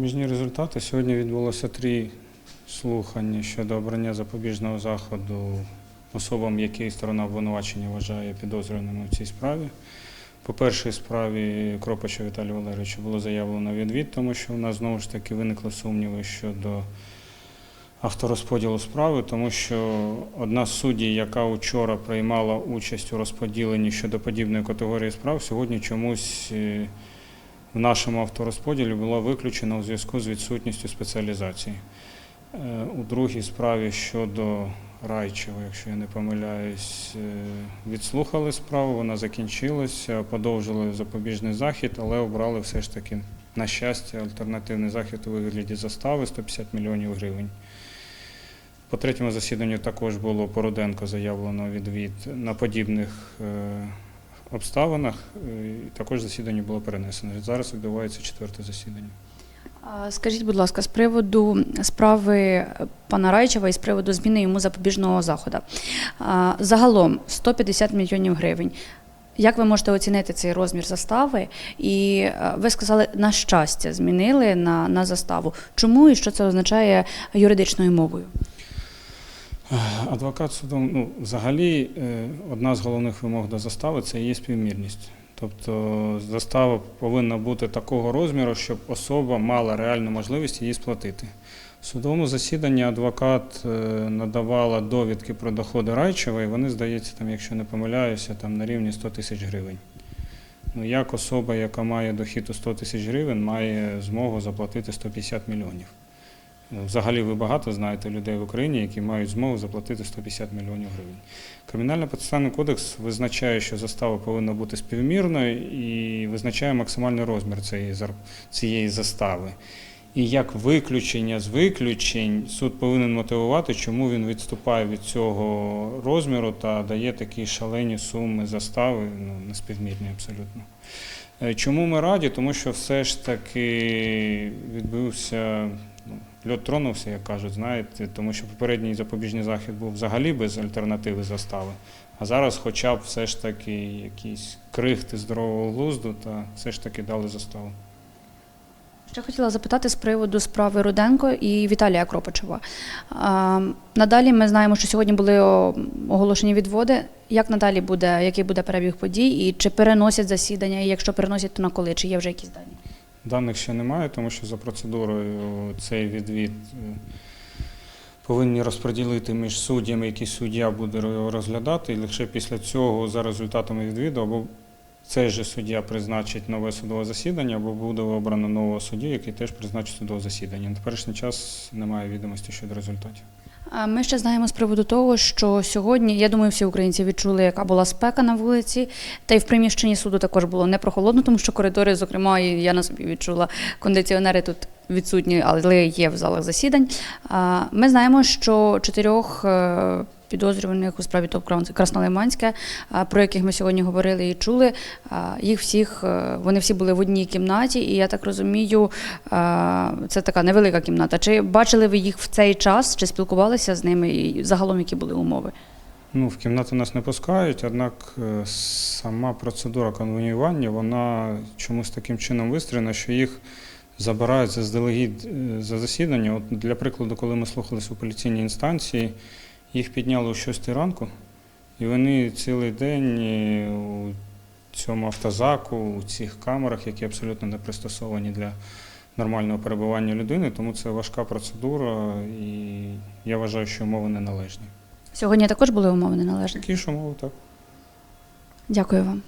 Проміжні результати. Сьогодні відбулося три слухання щодо обрання запобіжного заходу особам, які сторона обвинувачення вважає підозрюваними в цій справі. По першій справі Кропача Віталія Валерійовича було заявлено відвід, тому що у нас знову ж таки виникли сумніви щодо авторозподілу справи, тому що одна з суддів, яка вчора приймала участь у розподіленні щодо подібної категорії справ, сьогодні чомусь е, в нашому авторозподілі була виключена у зв'язку з відсутністю спеціалізації. Е, У другій справі щодо Райчева, якщо я не помиляюсь, е, відслухали справу, вона закінчилася, подовжили запобіжний захід, але обрали все ж таки, на щастя, альтернативний захід у вигляді застави 150 мільйонів гривень. По третьому засіданню також було Породенко заявлено відвід на подібних е, обставинах. е, і Також засідання було перенесено. Зараз відбувається четверте засідання. Скажіть, будь ласка, з приводу справи пана Райчева і з приводу зміни йому запобіжного заходу. Загалом 150 мільйонів гривень. Як ви можете оцінити цей розмір застави? І ви сказали, на щастя, змінили на, на заставу. Чому і що це означає юридичною мовою? Адвокат судом, ну, взагалі, е, одна з головних вимог до застави це є співмірність. Тобто застава повинна бути такого розміру, щоб особа мала реальну можливість її сплатити. В судовому засіданні адвокат е, надавала довідки про доходи Райчева, і вони, здається, там, якщо не помиляюся, там на рівні 100 тисяч гривень. Ну, як особа, яка має дохід у 100 тисяч гривень, має змогу заплатити 150 мільйонів? Взагалі ви багато знаєте людей в Україні, які мають змогу заплатити 150 мільйонів гривень. Кримінально-процесуальний кодекс визначає, що застава повинна бути співмірною і визначає максимальний розмір цієї, цієї застави. І як виключення з виключень суд повинен мотивувати, чому він відступає від цього розміру та дає такі шалені суми застави, ну, неспівмірні абсолютно. Е, Чому ми раді? Тому що все ж таки відбувся льот тронувся, як кажуть, знаєте, тому що попередній запобіжний захід був взагалі без альтернативи застави. А зараз, хоча б все ж таки якісь крихти здорового глузду, та все ж таки дали заставу. Ще хотіла запитати з приводу справи Руденко і Віталія Кропачева. Надалі ми знаємо, що сьогодні були оголошені відводи. Як надалі буде, який буде перебіг подій, і чи переносять засідання, і якщо переносять, то на коли? Чи є вже якісь дані? Даних ще немає, тому що за процедурою цей відвід е, повинні розподілити між суддями, який суддя буде розглядати, і лише після цього, за результатами відвіду, або цей же суддя призначить нове судове засідання, або буде обрано нового суддю, який теж призначить судове засідання. На теперішній час немає відомості щодо результатів. Ми ще знаємо з приводу того, що сьогодні, я думаю, всі українці відчули, яка була спека на вулиці, та й в приміщенні суду також було не прохолодно, тому що коридори, зокрема, і я на собі відчула кондиціонери тут відсутні, але є в залах засідань. Ми знаємо, що чотирьох е, підозрюваних у справі ТОП Краснолиманське, про яких ми сьогодні говорили і чули, їх всіх е, вони всі були в одній кімнаті, і я так розумію, це така невелика кімната. Чи бачили ви їх в цей час, чи спілкувалися з ними, і загалом які були умови? Ну, в кімнату нас не пускають, однак е, сама процедура конвоювання, вона чомусь таким чином вистроєна, що їх забирають заздалегідь е, за засідання. От для прикладу, коли ми слухалися у поліційній інстанції, їх підняли о 6 ранку, і вони цілий день е, у цьому автозаку, у цих камерах, які абсолютно не пристосовані для нормального перебування людини, тому це важка процедура, і я вважаю, що умови неналежні. Сьогодні також були умови неналежні. Такі ж умови, так. Дякую вам.